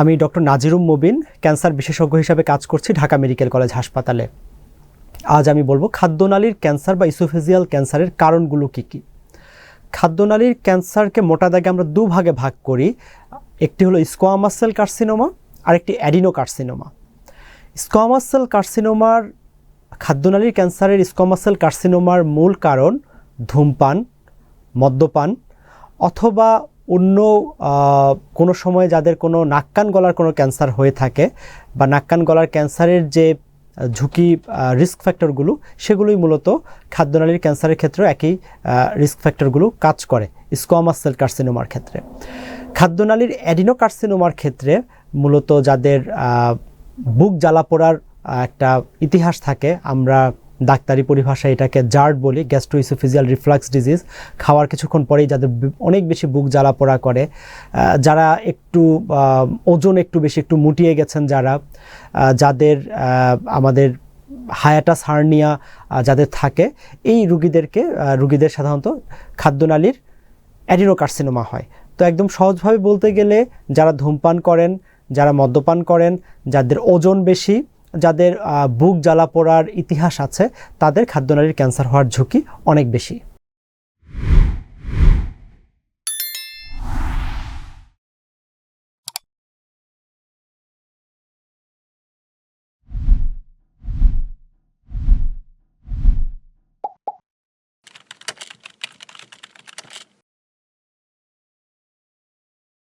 আমি doctor নাজিরুম Mubin, cancer বিশেষজ্ঞ হিসাবে কাজ করছি ঢাকা মেডিকেল কলেজ হাসপাতালে। আজ আমি বলব খাদ্যনালীর ক্যান্সার বা ইসোফেজিয়াল ক্যান্সারের কারণগুলো কী কী? খাদ্যনালীর ক্যান্সারকে মোটা দাগে আমরা দুভাগে ভাগ করি। একটি হলো স্কোয়ামাস সেল কার্সিনোমা আর একটি অ্যাডিনো কার্সিনোমা। স্কোয়ামাস সেল কার্সিনোমার, খাদ্যনালীর ক্যান্সারের স্কোয়ামাস সেল কার্সিনোমার মূল কারণ ধূমপান, মদ্যপান, অথবা অন্য কোনো সময় যাদের কোনো নাক্কান গলার কোনো ক্যান্সার হয়ে থাকে বা নাক্কান গলার ক্যান্সারের যে ঝুঁকি রিস্ক ফ্যাক্টরগুলো সেগুলোই মূলত খাদ্যনালীর ক্যান্সারের ক্ষেত্রে একই রিস্ক ফ্যাক্টরগুলো কাজ করে স্কোয়ামাস সেল কার্সিনোমার ক্ষেত্রে। খাদ্যনালীর অ্যাডিনো কার্সিনোমার ক্ষেত্রে মূলত যাদের বুক জ্বালা পোড়ার একটা ইতিহাস থাকে, আমরা ডাক্তারি পরিভাষায় এটাকে জার্ড বলি গ্যাস্ট্রোইসোফিজিয়াল রিফ্লাক্স ডিজিজ খাওয়ার কিছুক্ষণ পরেই যাদের অনেক বেশি বুক জ্বালা পোড়া করে যারা একটু ওজন একটু বেশি, একটু মুটিয়ে গেছেন যারা যাদের আমাদের হায়াটাস হার্নিয়া যাদের থাকে, এই রুগীদেরকে রুগীদের সাধারণত খাদ্যনালীর অ্যাডিনোকার্সিনোমা হয়। তো একদম সহজভাবে বলতে গেলে, যারা ধূমপান করেন, যারা মদ্যপান করেন, যাদের ওজন বেশি যাদের বুক জ্বালা পড়ার ইতিহাস আছে তাদের খাদ্যনালীর ক্যান্সার হওয়ার ঝুঁকি অনেক বেশি।